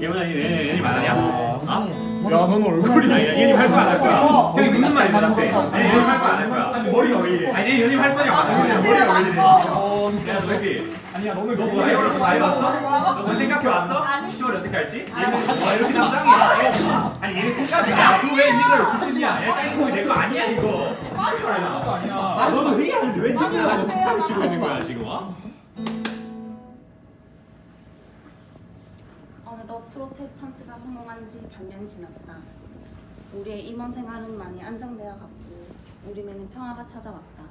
예원아 얘얘 말하냐? 아? 야, 넌 얼굴이. 아니 얘님 할 거야 안할 거야? 저기 말이 맞는 같아. 아니 얘님 할 거야 안할 거야? 아니 머리가 왜 이래? 아니 얘님 할 거냐 안할 거냐? 머리가 왜 이래? 어, 야 너희 아니야, 너는 너뭐 해보서 많이 봤어? 너뭐 생각해 왔어? 아니. 10월 어떻게 할지? 얘는 와 이렇게 담당이야. 아니 얘는 생각이야. 그왜 니가 주춘이야? 얘 딸기 소리 내거 아니야 이거. 아니야. 아, 너는 회의하는데 왜 자꾸 나가서 폭탄을 치고 있는 거야 지금 어느덧 프로테스탄트가 성공한 지 반년 지났다. 우리의 임원 생활은 많이 안정되어 갔고 우리에는 평화가 찾아왔다.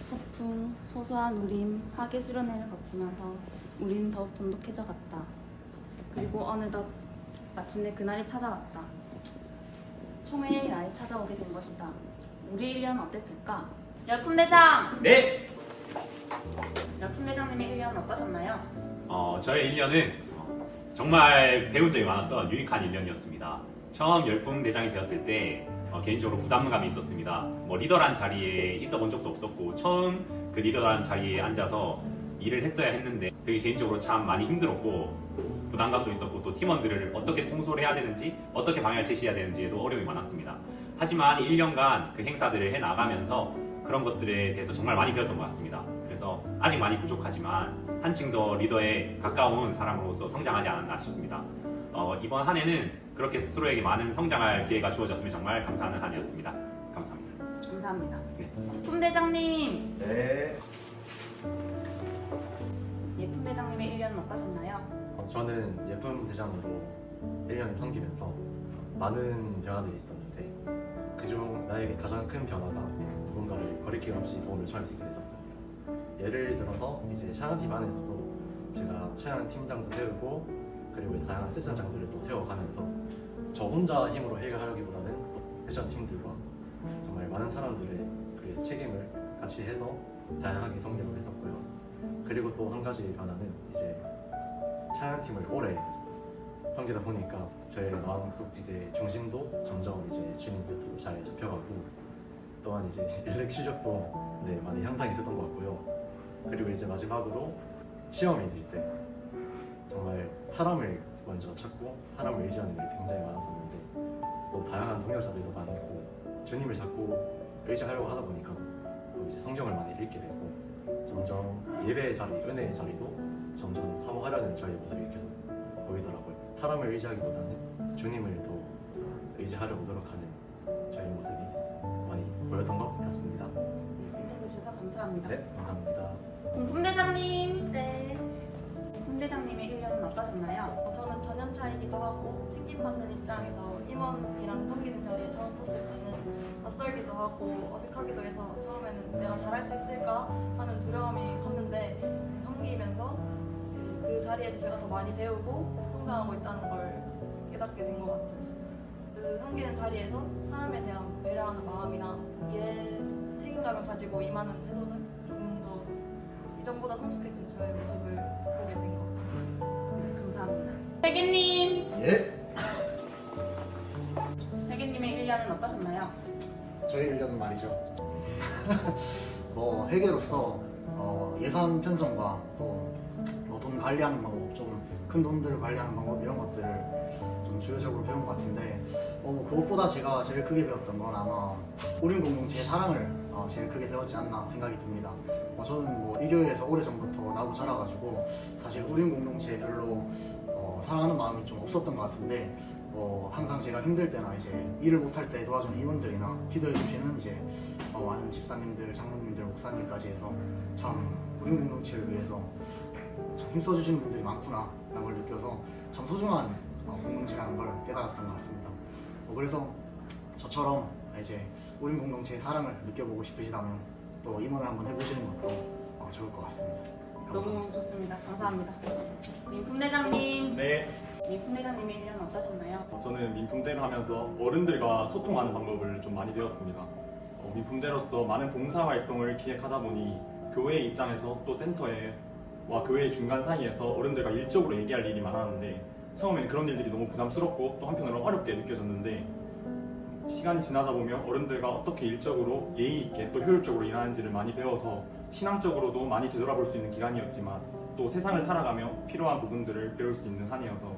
소풍, 소소한 우림, 화계 수련회를 거치면서 우리는 더욱 돈독해져 갔다. 그리고 어느덧 마침내 그날이 찾아왔다. 총회의 날이 찾아오게 된 것이다. 우리 1년 어땠을까? 열품 대장! 네. 열품 대장님의 1년 어떠셨나요? 어, 저의 1년은 정말 배운 점이 많았던 유익한 1년이었습니다. 처음 열풍 대장이 되었을 때 어, 개인적으로 부담감이 있었습니다. 뭐 리더란 자리에 있어 본 적도 없었고 처음 그 리더란 자리에 앉아서 일을 했어야 했는데 그게 개인적으로 참 많이 힘들었고 부담감도 있었고 또 팀원들을 어떻게 통솔 해야 되는지 어떻게 방향을 제시해야 되는지에도 어려움이 많았습니다. 하지만 1년간 그 행사들을 해 나가면서 그런 것들에 대해서 정말 많이 배웠던 것 같습니다. 그래서 아직 많이 부족하지만 한층 더 리더에 가까운 사람으로서 성장하지 않았나 싶습니다. 어, 이번 한 해는 그렇게 스스로에게 많은 성장할 기회가 주어졌으면 정말 감사하는 한 해였습니다. 감사합니다. 감사합니다. 네. 품대장님! 네. 예품 대장님의 1년은 어떠셨나요? 저는 예쁜 대장으로 1년을 섬기면서 많은 변화들이 있었는데 그중 나에게 가장 큰 변화가 누군가를 거리낌 없이 도움을 청할 수 있게 됐었습니다. 예를 들어서 이제 샤양팀 안에서도 제가 샤양 팀장도 세우고 그리고 다양한 세션장들을 또 세워가면서 저 혼자 힘으로 해결하기보다는 또 세션 팀들과 정말 많은 사람들의 그 책임을 같이 해서 다양하게 성립을 했었고요. 그리고 또 한 가지 변화는 이제 차양팀을 오래 섬기다 보니까 저의 마음속 이제 중심도 점점 이제 주님 곁으로 잘 잡혀가고 또한 이제 일렉 실력도 네, 많이 향상이 됐던 것 같고요. 그리고 이제 마지막으로 시험이 될때 정말 사람을 먼저 찾고 사람을 의지하는 일이 굉장히 많았었는데 또 다양한 동역자들도 많고 주님을 자꾸 의지하려고 하다 보니까 또 이제 성경을 많이 읽게 되고 점점 예배의 자리, 은혜의 자리도 점점 사모하려는 저의 모습이 계속 보이더라고요. 사람을 의지하기보다는 주님을 더 의지하려고 노력하는 저의 모습이 많이 보였던 것 같습니다. 주셔서 감사합니다. 네, 감사합니다. 공품대장님! 네. 공품대장님의 1년은 어떠셨나요? 저는 전연차이기도 하고 책임받는 입장에서 임원이랑 섬기는 자리에 처음 섰을 때는 낯설기도 하고 어색하기도 해서 처음에는 내가 잘할 수 있을까 하는 두려움이 컸는데 섬기면서 그- 그 자리에서 제가 더 많이 배우고 성장하고 있다는 걸 깨닫게 된 것 같아요. 그 섬기는 자리에서 사람에 대한 배려하는 마음이나 일에 책임감을 가지고 임하는 태도는 조금 더 이전보다 성숙해진 저의 모습을 보게 된 것 같습니다. 감사합니다. 회계님! 예, 회계님의 1년은 어떠셨나요? 저희 1년은 말이죠. 뭐 회계로서 어, 예산 편성과 또돈 관리하는 방법, 좀 큰 돈들을 관리하는 방법 이런 것들을 좀 주요적으로 배운 것 같은데 어, 그것보다 제가 제일 크게 배웠던 건 아마 우린 공동체의 사랑을 어, 제일 크게 배웠지 않나 생각이 듭니다. 어, 저는 뭐이 교회에서 오래전부터 나고 자라가지고 사실 우린 공동체에 별로 어, 사랑하는 마음이 좀 없었던 것 같은데 어, 항상 제가 힘들 때나 이제 일을 못할 때 도와주는 임원들이나 기도해 주시는 이제 어, 많은 집사님들, 장로님들, 목사님까지 해서 참 우리 공동체를 위해서 참 힘써 주시는 분들이 많구나 라는 걸 느껴서 참 소중한 어, 공동체라는 걸 깨달았던 것 같습니다. 어, 그래서 저처럼 이제 우리 공동체의 사랑을 느껴보고 싶으시다면 또 임원을 한번 해보시는 것도 어, 좋을 것 같습니다. 감사합니다. 너무 좋습니다. 감사합니다. 민품 대장님! 네. 민품 대장님의 1년은 어떠셨나요? 어, 저는 민품대를 하면서 어른들과 소통하는 방법을 좀 많이 배웠습니다. 어, 민품대로서 많은 봉사활동을 기획하다 보니 교회 입장에서 또 센터에와 교회 중간 사이에서 어른들과 일적으로 얘기할 일이 많았는데 처음에는 그런 일들이 너무 부담스럽고 또 한편으로 어렵게 느껴졌는데 시간이 지나다 보면 어른들과 어떻게 일적으로 예의 있게 또 효율적으로 일하는지를 많이 배워서 신앙적으로도 많이 되돌아볼 수 있는 기간이었지만 또 세상을 살아가며 필요한 부분들을 배울 수 있는 한 해여서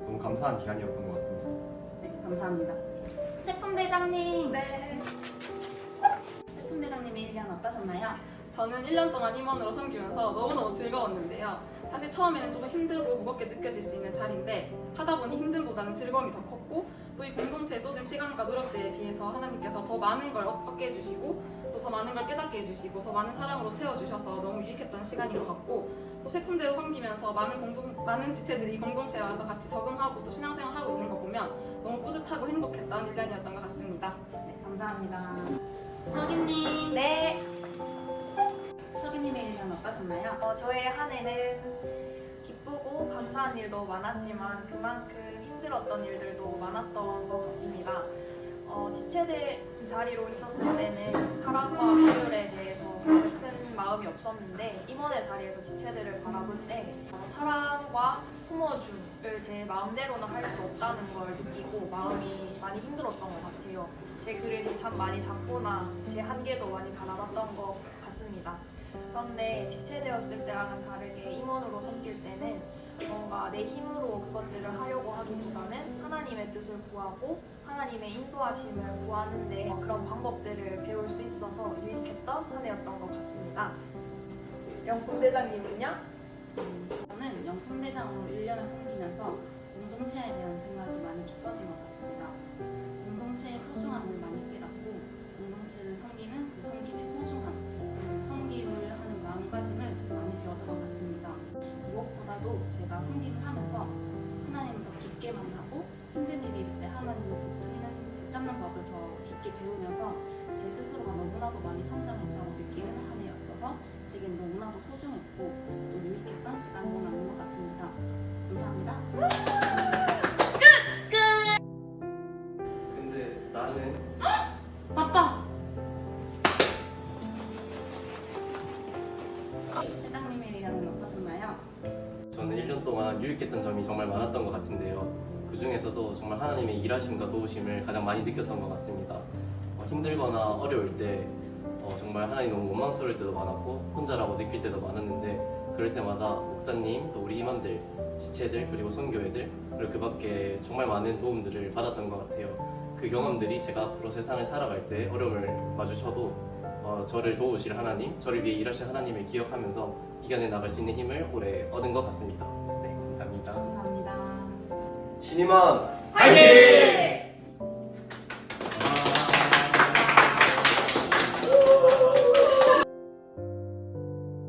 너무 감사한 기간이었던 것 같습니다. 네, 감사합니다. 세품 대장님. 네. 세품 대장님의 1년 어떠셨나요? 저는 1년 동안 임원으로 섬기면서 너무너무 즐거웠는데요. 사실 처음에는 조금 힘들고 무겁게 느껴질 수 있는 자리인데 하다 보니 힘듦보다는 즐거움이 더 컸고 또이 공동체에 쏟은 시간과 노력들에 비해서 하나님께서 더 많은 걸 얻게 해주시고 또 더 많은 걸 깨닫게 해주시고 더 많은 사랑으로 채워주셔서 너무 유익했던 시간인 것 같고 또 세품대로 섬기면서 많은 공동 많은 지체들이 공동체에 와서 같이 적응하고 또 신앙생활 하고 있는 거 보면 너무 뿌듯하고 행복했던 1년이었던 것 같습니다. 네, 감사합니다. 서기님. 네. 서기님의 1년 어떠셨나요? 어, 저의 한 해는 기쁘고 감사한 일도 많았지만 그만큼 힘들었던 일들도 많았던 것 같습니다. 어, 지체대 자리로 있었을 때는 사랑과 분별에 대해서 큰 마음이 없었는데 임원의 자리에서 지체들을 바라볼 때 어, 사랑과 품어줌을 제 마음대로는 할 수 없다는 걸 느끼고 마음이 많이 힘들었던 것 같아요. 제 그릇이 참 많이 작구나 제 한계도 많이 바라봤던 것. 그런데 지체되었을 때랑은 다르게 임원으로 섬길 때는 뭔가 내 힘으로 그것들을 하려고 하기보다는 하나님의 뜻을 구하고 하나님의 인도하심을 구하는데 그런 방법들을 배울 수 있어서 유익했던 한 해였던 것 같습니다. 영풍대장님은요? 음, 저는 영품대장으로 1년을 섬기면서 공동체에 대한 생각이 많이 깊어진 것 같습니다. 공동체의 소중함을 많이 깨닫고 공동체를 섬기는 그 섬김의 소중함, 섬김을 하는 마음가짐을 되게 많이 배웠던 것 같습니다. 무엇보다도 제가 섬김을 하면서 하나님을 더 깊게 만나고 힘든 일이 있을 때 하나님을 붙드는, 붙잡는 법을 더 깊게 배우면서 제 스스로가 너무나도 많이 성장했다고 느끼는 한 해였어서 제겐 너무나도 소중했고 1년 동안 유익했던 점이 정말 많았던 것 같은데요. 그 중에서도 정말 하나님의 일하심과 도우심을 가장 많이 느꼈던 것 같습니다. 어, 힘들거나 어려울 때 어, 정말 하나님 너무 원망스러울 때도 많았고 혼자라고 느낄 때도 많았는데 그럴 때마다 목사님 또 우리 임원들, 지체들 그리고 선교회들 그리고 그 밖에 정말 많은 도움들을 받았던 것 같아요. 그 경험들이 제가 앞으로 세상을 살아갈 때 어려움을 마주쳐도 어, 저를 도우실 하나님, 저를 위해 일하실 하나님을 기억하면서 이겨내 나갈 수 있는 힘을 올해 얻은 것 같습니다. 네, 감사합니다. 감사합니다. 신임원 화이팅!